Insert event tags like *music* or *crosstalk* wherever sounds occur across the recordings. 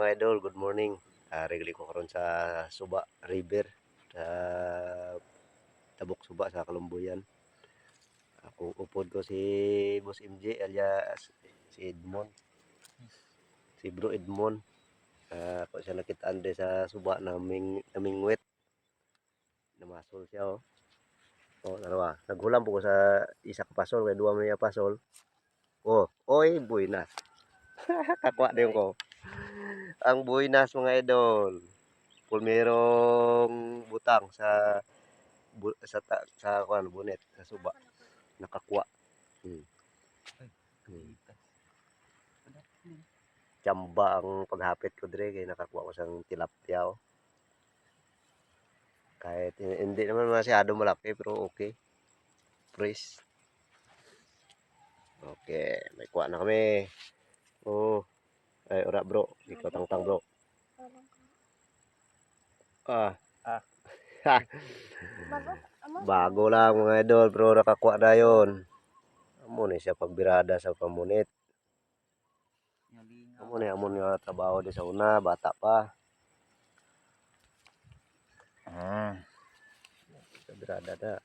mga idol, good morning. Uh, regli ko karon sa Suba River sa Tabok Suba sa Kalumbuyan. Ako upod ko si Boss MJ alias si Edmond. Si Bro Edmond. Uh, ako siya nakitaan din sa Suba naming naming wet. Namasol siya oh. Oh, dalawa. Naghulam po ko sa isa ka pasol kay duwa may pasol. Oh, oy, buinas. *laughs* Kakwa din ko. Ang buinas mga idol. Pulmerong butang sa bu, sa ta, sa kuan bunet sa suba. Nakakwa. Hmm. Hmm. Chamba ang paghapit ko dire kay nakakuha ko sang tilapia oh. Kahit hindi naman masyado malaki pero okay. Fresh. Okay, may kuha na kami. Oh. Ay, ora bro. Ikaw tang-tang bro. Ah. Ah. *laughs* Bago, lang mga idol, bro. Nakakuha na yun. Amo ni siya pagbirada sa pamunit. Amo ni amon nga trabaho di sa una, bata pa. Ah. Sa birada na.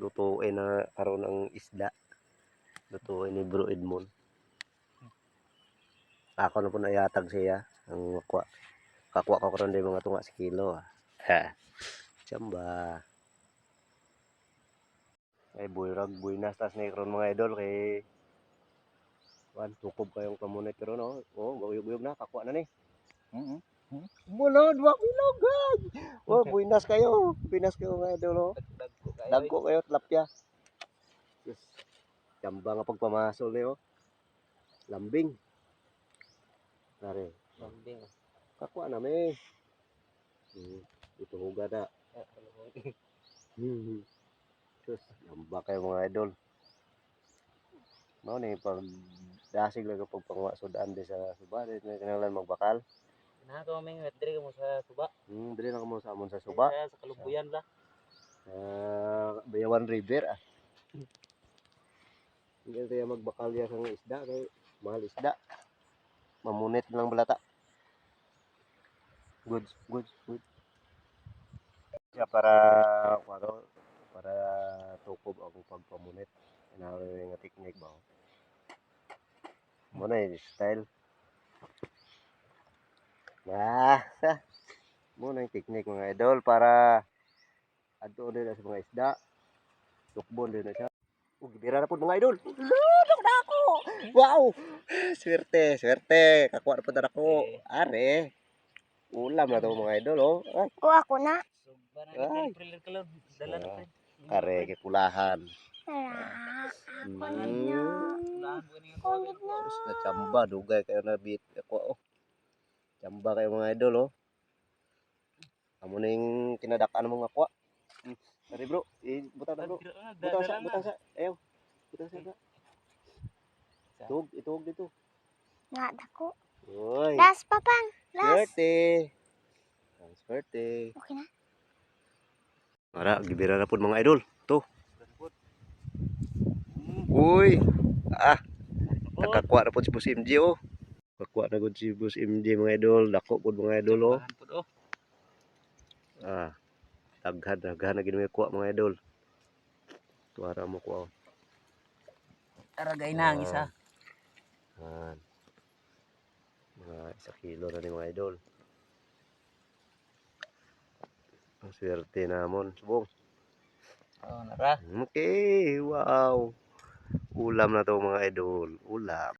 Lutuin na karon ang isda. Lutuin ni Bro Edmond. Ako na po nayatag siya. Ang makwa. Kakuha ko karon mga tunga sa kilo. ah. Ha. Chamba. Ay buyrag buynas tas ni karon mga idol kay Wan, tukob kayong pamunit pero no. Oh, guyog-guyog na kakuha na ni. Mm Mula, dua kilo, guys. Oh, buinas kayo. Buinas kayo mga idol, oh. Dagko kayo. Dagko kayo, tilapia. Yes. Jamba nga pagpamasol oh. Lambing. Nare, Lambing. kakuha na me. Hmm, ito huga *laughs* na. Hmm. Sus, jamba kayo mga idol. Mao ni pag dasig lang kapag panguha sudaan di sa suba, di na kailangan magbakal. Na to may wetri mo sa suba. Hmm, dili na kamo sa amon sa suba. Sa, sa kalubuyan la. Ah, Bayawan River ah. *laughs* Hindi tayo magbakal ya sang isda kay mahal isda. Mamunit lang balata. Good, good, good. Siya para ano, para tukob ang pagpamunit. Ano nga technique ba? Mo na yung style. Ah, mo na yung technique mga idol para adto din sa mga isda. Tukbon din na siya. Oh, gibira na po mga idol. Lulok na ako. Wow! Swerte, swerte. Kakuha na po na ako. Are. Ulam na to mga idol, oh. Ay, Kuha ko na. Suba na Ay. ni April ka lang. Dala na Ah. pa. kare, kipulahan. Tara. Mm. Ako na. Ulaan ko niya. Kulit na. Tapos na chamba, dugay kayo na beat. Ako, oh. Chamba kayo mga idol, oh. Amo na yung kinadakaan mo nga kuha. Hmm. Sorry bro, eh, butang na bro. Butang sa, butang sa. Ayaw. Butang sa. sa. Itug, itug dito. Nga dako. Uy. Last papang. Last. Swerte. Ang swerte. Okay na. Ara, gibira na po mga idol. To. Uy. Ah, nakakuha na po si Boss MJ oh. Nakakuha na po si Boss MJ mga idol. Dako po mga idol oh. Oh. Ah. Daghan, daghan na ginamit kuha mga idol. Tuwara mo kuha. Aragay na ang isa. Yan. Mga isa kilo na ni mga idol. Ang swerte namon. Subong. Oh, nara. Okay, wow. Ulam na to mga idol. Ulam.